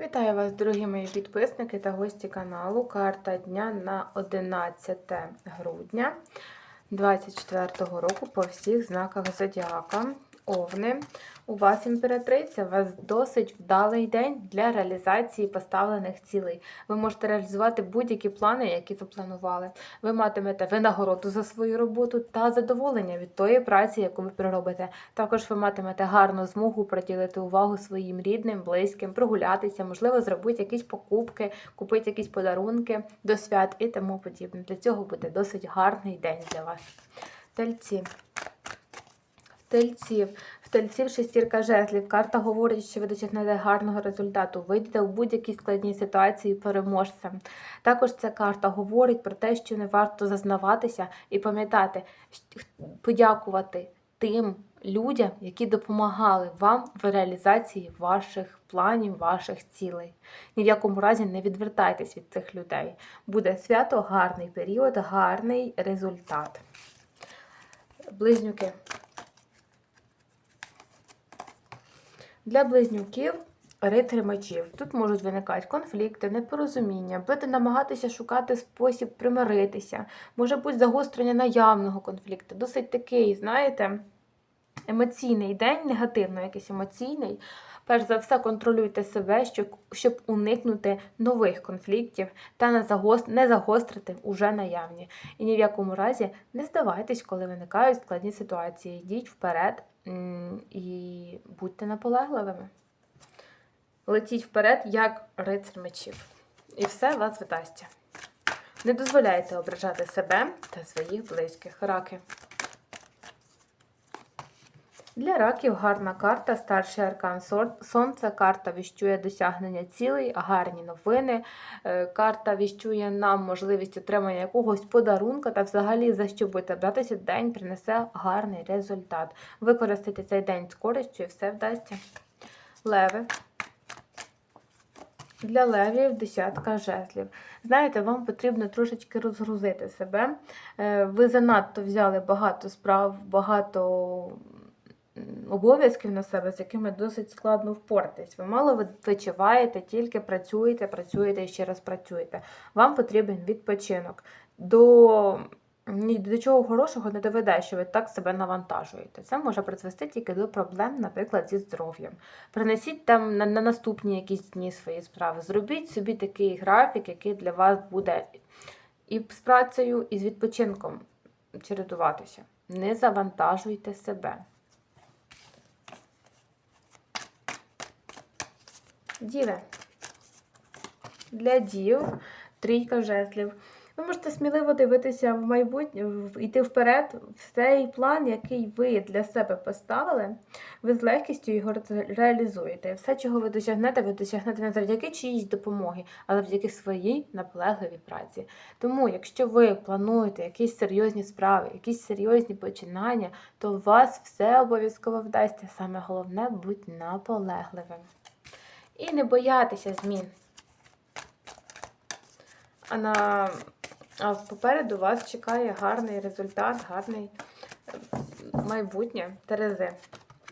Вітаю вас, дорогі мої підписники та гості каналу. Карта дня на 11 грудня 2024 року по всіх знаках Зодіака. Овни, у вас імператриця, у вас досить вдалий день для реалізації поставлених цілей. Ви можете реалізувати будь-які плани, які запланували. Ви матимете винагороду за свою роботу та задоволення від тої праці, яку ви проробите. Також ви матимете гарну змогу приділити увагу своїм рідним, близьким, прогулятися, можливо, зробити якісь покупки, купити якісь подарунки до свят і тому подібне. Для цього буде досить гарний день для вас. Тельці. В тельців. В шестірка жезлів. Карта говорить, що ви досягнете гарного результату. Вийдете у будь-якій складній ситуації переможцем. Також ця карта говорить про те, що не варто зазнаватися і пам'ятати, подякувати тим людям, які допомагали вам в реалізації ваших планів, ваших цілей. Ні в якому разі не відвертайтесь від цих людей. Буде свято, гарний період, гарний результат. Близнюки. Для близнюків рицарь мечів. Тут можуть виникати конфлікти, непорозуміння, будете намагатися шукати спосіб примиритися, може бути загострення наявного конфлікту. Досить такий, знаєте, емоційний день, негативно якийсь емоційний. Перш за все, контролюйте себе, щоб, уникнути нових конфліктів та не, загострити уже наявні. І ні в якому разі не здавайтесь, коли виникають складні ситуації. Йдіть вперед і будьте наполегливими. Летіть вперед, як рицар мечів. І все вас вдасться. Не дозволяйте ображати себе та своїх близьких раки. Для раків гарна карта, старший аркан Сонця. Карта віщує досягнення цілей, гарні новини. Е, Карта віщує нам можливість отримання якогось подарунка та взагалі за що будете братися, день принесе гарний результат. Використайте цей день з користю і все вдасться. Леви. Для левів десятка жезлів. Знаєте, вам потрібно трошечки розгрузити себе. Е, Ви занадто взяли багато справ, багато обов'язків на себе, з якими досить складно впоратись. Ви мало вичуваєте, тільки працюєте, працюєте і ще раз працюєте. Вам потрібен відпочинок. До ні до чого хорошого не доведе, що ви так себе навантажуєте. Це може призвести тільки до проблем, наприклад, зі здоров'ям. Принесіть там на, на наступні якісь дні свої справи. Зробіть собі такий графік, який для вас буде і з працею, і з відпочинком чередуватися. Не завантажуйте себе. Діви. Для дів трійка жезлів. Ви можете сміливо дивитися в майбутнє, йти вперед в цей план, який ви для себе поставили, ви з легкістю його реалізуєте. Все, чого ви досягнете, ви досягнете не завдяки чиїсь допомоги, але завдяки своїй наполегливій праці. Тому, якщо ви плануєте якісь серйозні справи, якісь серйозні починання, то у вас все обов'язково вдасться. Саме головне будь наполегливим. І не боятися змін. А на а попереду вас чекає гарний результат, гарний е, майбутнє Терези.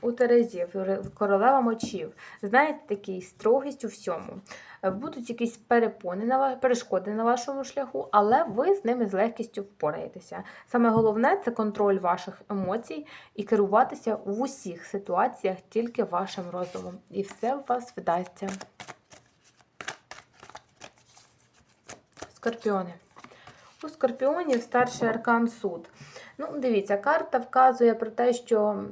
У Терезів, королева мочів. Знаєте, такий строгість у всьому. Е, Будуть якісь перепони на перешкоди на вашому шляху, але ви з ними з легкістю впораєтеся. Саме головне це контроль ваших емоцій і керуватися в усіх ситуаціях тільки вашим розумом. І все у вас вдасться. Скорпіони. У скорпіонів старший аркан суд. Ну, дивіться, карта вказує про те, що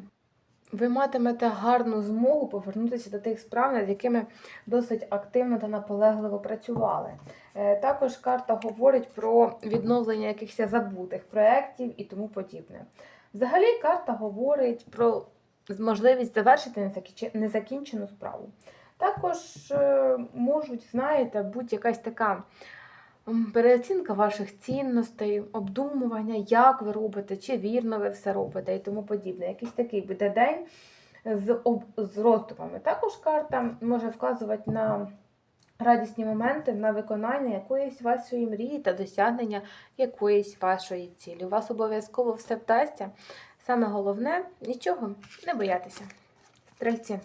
ви матимете гарну змогу повернутися до тих справ, над якими досить активно та наполегливо працювали. Е, Також карта говорить про відновлення якихось забутих проєктів і тому подібне. Взагалі, карта говорить про можливість завершити незакінчену справу. Також е, можуть, знаєте, бути якась така переоцінка ваших цінностей, обдумування, як ви робите, чи вірно ви все робите і тому подібне. Якийсь такий буде день з, об, з роздумами. Також карта може вказувати на радісні моменти, на виконання якоїсь вашої мрії та досягнення якоїсь вашої цілі. У вас обов'язково все вдасться. Саме головне нічого не боятися. Стрельці.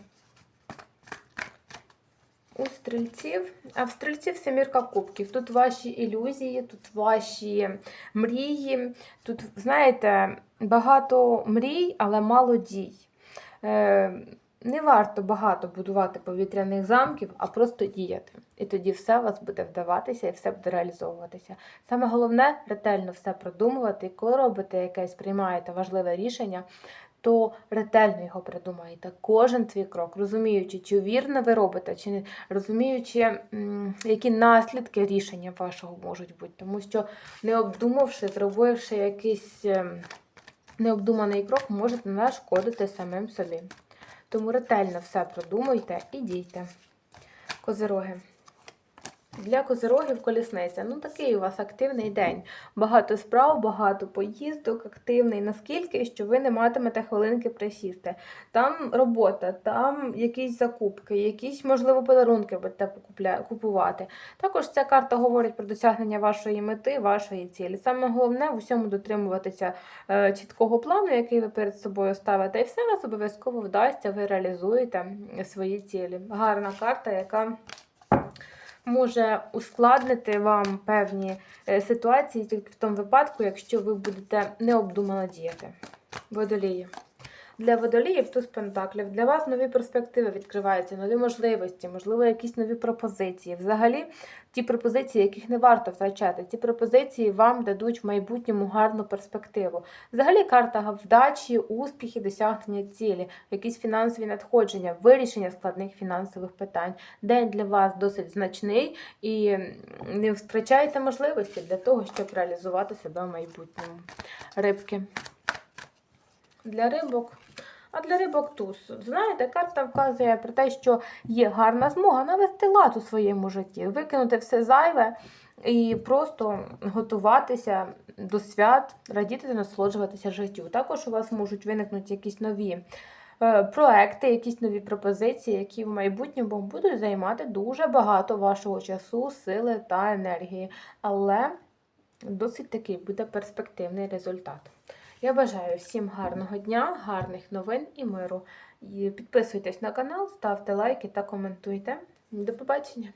У стрільців. А в стрільців семірка кубків. Тут ваші ілюзії, тут ваші мрії. Тут, знаєте, багато мрій, але мало дій. Е, не варто багато будувати повітряних замків, а просто діяти. І тоді все у вас буде вдаватися і все буде реалізовуватися. Саме головне ретельно все продумувати. Коли робите якесь, приймаєте важливе рішення, то ретельно його придумаєте. Кожен свій крок, розуміючи, чи вірно ви робите, чи не розуміючи, які наслідки рішення вашого можуть бути. Тому що не обдумавши, зробивши якийсь ем, необдуманий крок, можете нашкодити самим собі. Тому ретельно все продумуйте і дійте. Козироги. Для козирогів колісниця. Ну, такий у вас активний день. Багато справ, багато поїздок, активний наскільки, що ви не матимете хвилинки присісти. Там робота, там якісь закупки, якісь, можливо, подарунки будете купувати. Також ця карта говорить про досягнення вашої мети, вашої цілі. Саме головне в усьому дотримуватися е, чіткого плану, який ви перед собою ставите, і все вас обов'язково вдасться, ви реалізуєте свої цілі. Гарна карта, яка може ускладнити вам певні е, ситуації тільки в тому випадку, якщо ви будете необдумано діяти. Водолії. Для водоліїв туз пентаклів. Для вас нові перспективи відкриваються, нові можливості, можливо, якісь нові пропозиції. Взагалі, ті пропозиції, яких не варто втрачати, ці пропозиції вам дадуть в майбутньому гарну перспективу. Взагалі, карта вдачі, успіхи, досягнення цілі, якісь фінансові надходження, вирішення складних фінансових питань. День для вас досить значний і не втрачайте можливості для того, щоб реалізувати себе в майбутньому. Рибки. Для рибок. А для рибок туз. Знаєте, карта вказує про те, що є гарна змога навести лад у своєму житті, викинути все зайве і просто готуватися до свят, радіти та насолоджуватися життю. Також у вас можуть виникнути якісь нові е, проекти, якісь нові пропозиції, які в майбутньому будуть займати дуже багато вашого часу, сили та енергії. Але досить такий буде перспективний результат. Я бажаю всім гарного дня, гарних новин і миру. І Підписуйтесь на канал, ставте лайки та коментуйте. До побачення!